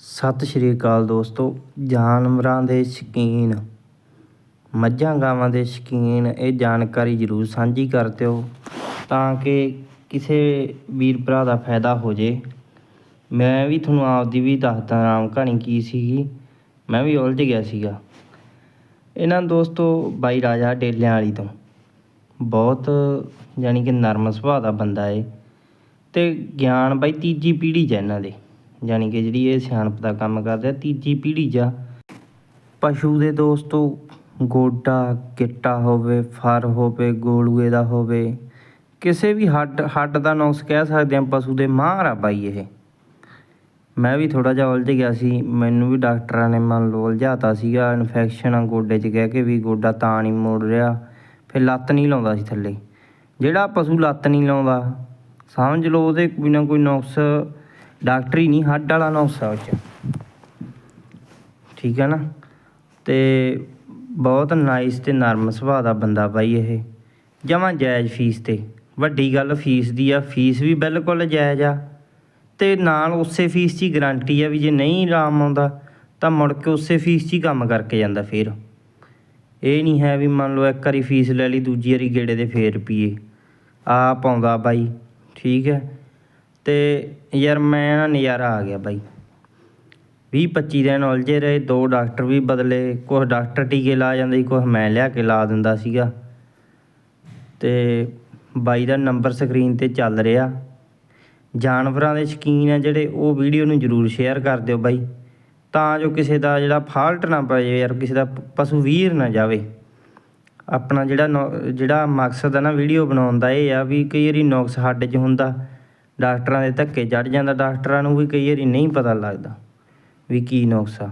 ਸਤਿ ਸ਼੍ਰੀ ਅਕਾਲ ਦੋਸਤੋ, ਜਾਨਵਰਾਂ ਦੇ ਸ਼ੌਕੀਨ। ਮੱਝਾਂ ਗਾਵਾਂ ਦੇ ਸ਼ੌਕੀਨ, ਇਹ ਜਾਣਕਾਰੀ ਜ਼ਰੂਰ ਸਾਂਝੀ ਕਰ ਦਿਓ ਤਾਂ ਕਿ ਕਿਸੇ ਵੀਰ ਭਰਾ ਦਾ ਫਾਇਦਾ ਹੋ ਜੇ। ਮੈਂ ਵੀ ਤੁਹਾਨੂੰ ਆਪਦੀ ਵੀ ਦੱਸਦਾ ਰਾਮ ਕਹਾਣੀ ਕੀ ਸੀਗੀ, ਮੈਂ ਵੀ ਉਲਝ ਗਿਆ ਸੀਗਾ। ਇਹਨਾਂ ਦੋਸਤੋ, ਬਾਈ ਰਾਜਾ ਡੇਲਿਆਂ ਵਾਲੀ ਤੋਂ। ਬਹੁਤ ਯਾਨੀ ਕਿ ਨਰਮ ਸੁਭਾਅ ਦਾ ਬੰਦਾ ਏ ਤੇ ਗਿਆਨ ਬਾਈ ਤੀਜੀ ਪੀੜ੍ਹੀ 'ਚ ਇਹਨਾਂ ਦੇ। ਯਾਨੀ ਕਿ ਜਿਹੜੀ ਇਹ ਸਿਆਣਪ ਦਾ ਕੰਮ ਕਰਦੇ ਆ ਤੀਜੀ ਪੀੜ੍ਹੀ ਜਾ। ਪਸ਼ੂ ਦੇ ਦੋਸਤੋ, ਗੋਡਾ ਗਿੱਟਾ ਹੋਵੇ, ਫਰ ਹੋਵੇ, ਗੋਲੂਏ ਦਾ ਹੋਵੇ, ਕਿਸੇ ਵੀ ਹੱਡ ਹੱਡ ਦਾ ਨੁਕਸ ਕਹਿ ਸਕਦੇ ਆ ਪਸ਼ੂ ਦੇ ਮਾਹਰ ਆ ਬਾਈ ਇਹ। ਮੈਂ ਵੀ ਥੋੜਾ ਜਿਹਾ ਉਲਝ ਗਿਆ ਸੀ, ਮੈਨੂੰ ਵੀ ਡਾਕਟਰਾਂ ਨੇ ਮੰਨ ਲਓ ਉਲਝਾਤਾ ਸੀਗਾ ਇਨਫੈਕਸ਼ਨ ਆ ਗੋਡੇ 'ਚ ਕਹਿ ਕੇ ਵੀ ਗੋਡਾ ਤਾਂ ਨਹੀਂ ਮੁੜ ਰਿਹਾ, ਫਿਰ ਲੱਤ ਨਹੀਂ ਲਾਉਂਦਾ ਸੀ ਥੱਲੇ। ਜਿਹੜਾ ਪਸ਼ੂ ਲੱਤ ਨਹੀਂ ਲਾਉਂਦਾ, ਸਮਝ ਲਓ ਉਹਦੇ ਕੋਈ ਨਾ ਕੋਈ ਨੁਕਸ ਡਾਕਟਰੀ ਨਹੀਂ, ਹੱਡ ਵਾਲਾ ਨੌਸਾ ਆ 'ਚ। ਠੀਕ ਹੈ ਨਾ? ਤੇ ਬਹੁਤ ਨਾਈਸ ਤੇ ਨਰਮ ਸੁਭਾਅ ਦਾ ਬੰਦਾ ਬਾਈ ਇਹ। ਜਮਾਂ ਜਾਇਜ਼ ਫੀਸ ਤੇ। ਵੱਡੀ ਗੱਲ ਫੀਸ ਦੀ ਆ, ਫੀਸ ਵੀ ਬਿਲਕੁਲ ਜਾਇਜ਼ ਆ। ਤੇ ਨਾਲ ਉਸੇ ਫੀਸ 'ਚ ਹੀ ਗਾਰੰਟੀ ਆ ਵੀ ਜੇ ਨਹੀਂ ਆਰਾਮ ਆਉਂਦਾ, ਤਾਂ ਮੁੜ ਕੇ ਉਸੇ ਫੀਸ 'ਚ ਹੀ ਕੰਮ ਕਰਕੇ ਜਾਂਦਾ ਫਿਰ। ਇਹ ਨਹੀਂ ਹੈ ਵੀ ਮੰਨ ਲਓ ਇੱਕ ਵਾਰੀ ਫੀਸ ਲੈ ਲਈ, ਦੂਜੀ ਵਾਰੀ ਗੇੜੇ ਦੇ ਫੇਰ ਪੀਏ ਆ ਪਾਉਂਦਾ ਬਾਈ। ਠੀਕ ਹੈ? ਤੇ ਯਾਰ ਮੈਂ ਨਾ ਨਜ਼ਾਰਾ ਆ ਗਿਆ ਬਾਈ। 20 25 ਦਿਨ ਉਲਝੇ ਰਹੇ, ਦੋ ਡਾਕਟਰ ਵੀ ਬਦਲੇ ਕੁਝ ਡਾਕਟਰ ਟੀਕੇ ਲਾ ਜਾਂਦੇ ਸੀ ਕੁਝ ਮੈਂ ਲਿਆ ਕੇ ਲਾ ਦਿੰਦਾ ਸੀਗਾ। ਤੇ ਬਾਈ ਦਾ ਨੰਬਰ ਸਕਰੀਨ ਤੇ ਚੱਲ ਰਿਹਾ। ਜਾਨਵਰਾਂ ਦੇ ਸ਼ੌਕੀਨ ਆ ਜਿਹੜੇ, ਉਹ ਵੀਡੀਓ ਨੂੰ ਜਰੂਰ ਸ਼ੇਅਰ ਕਰ ਦਿਓ ਬਾਈ। ਤਾਂ ਜੋ ਕਿਸੇ ਦਾ ਜਿਹੜਾ ਫਾਲਟ ਨਾ ਪਏ ਯਾਰ ਕਿਸੇ ਦਾ ਪਸ਼ੂ ਵੀਰ ਨਾ ਜਾਵੇ। ਆਪਣਾ ਜਿਹੜਾ ਨੌ- ਜਿਹੜਾ ਮਕਸਦ ਆ ਨਾ ਵੀਡੀਓ ਬਣਾਉਣ ਦਾ, ਇਹ ਆ ਵੀ ਕਈ ਵਾਰੀ ਨੁਕਸ ਸਾਡੇ 'ਚ ਹੁੰਦਾ। ਡਾਕਟਰਾਂ ਦੇ ਧੱਕੇ ਚੜ ਜਾਂਦਾ, ਡਾਕਟਰਾਂ ਨੂੰ ਵੀ ਕਈ ਵਾਰੀ ਨਹੀਂ ਪਤਾ ਲੱਗਦਾ ਵੀ ਕੀ ਨੁਕਸ ਆ।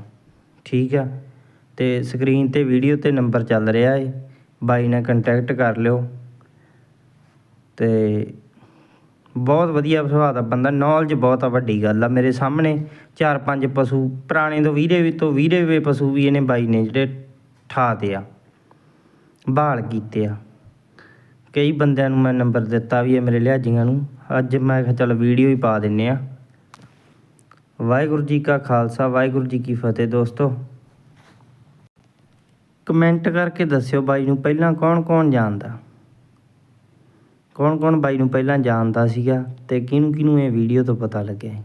ਠੀਕ ਆ? ਤੇ ਸਕਰੀਨ ਤੇ ਵੀਡੀਓ ਤੇ ਨੰਬਰ ਚੱਲ ਰਿਹਾ ਏ। ਬਾਈ ਨਾਲ ਕੰਟੈਕਟ ਕਰ ਲਿਓ। ਤੇ ਬਹੁਤ ਵਧੀਆ ਸੁਭਾਅ ਦਾ ਬੰਦਾ ਨੌਲੇਜ ਬਹੁਤ ਆ, ਵੱਡੀ ਗੱਲ ਆ। ਮੇਰੇ ਸਾਹਮਣੇ ਚਾਰ ਪੰਜ ਪਸ਼ੂ, ਪੁਰਾਣੇ ਤੋਂ ਵੀਰੇ ਵੀ ਤੋਂ ਵੀਰੇ ਵੇ ਪਸ਼ੂ ਵੀ ਇਹਨੇ ਬਾਈ ਨੇ ਜਿਹੜੇ ਠਾ ਤੇ ਆ ਬਹਾਲ ਕੀਤੇ ਆ। ਕਈ ਬੰਦਿਆਂ ਨੂੰ ਮੈਂ ਨੰਬਰ ਦਿੱਤਾ ਵੀ ਹੈ ਮੇਰੇ ਲਿਹਾਜੀਆਂ ਨੂੰ। ਅੱਜ ਮੈਂ ਕਿਹਾ ਚੱਲ ਵੀਡੀਓ ਹੀ ਪਾ ਦਿੰਨੇ ਆ। ਵਾਹਿਗੁਰੂ ਜੀ ਕਾ ਖਾਲਸਾ, ਵਾਹਿਗੁਰੂ ਜੀ ਕੀ ਫਤਿਹ ਦੋਸਤੋ। ਕਮੈਂਟ ਕਰਕੇ ਦੱਸਿਓ ਬਾਈ ਨੂੰ ਪਹਿਲਾਂ ਕੌਣ ਕੌਣ ਜਾਣਦਾ। ਕੌਣ ਕੌਣ ਬਾਈ ਨੂੰ ਪਹਿਲਾਂ ਜਾਣਦਾ ਸੀਗਾ ਤੇ ਕਿਹਨੂੰ ਕਿਹਨੂੰ ਇਹ ਵੀਡੀਓ ਤੋਂ ਪਤਾ ਲੱਗਿਆ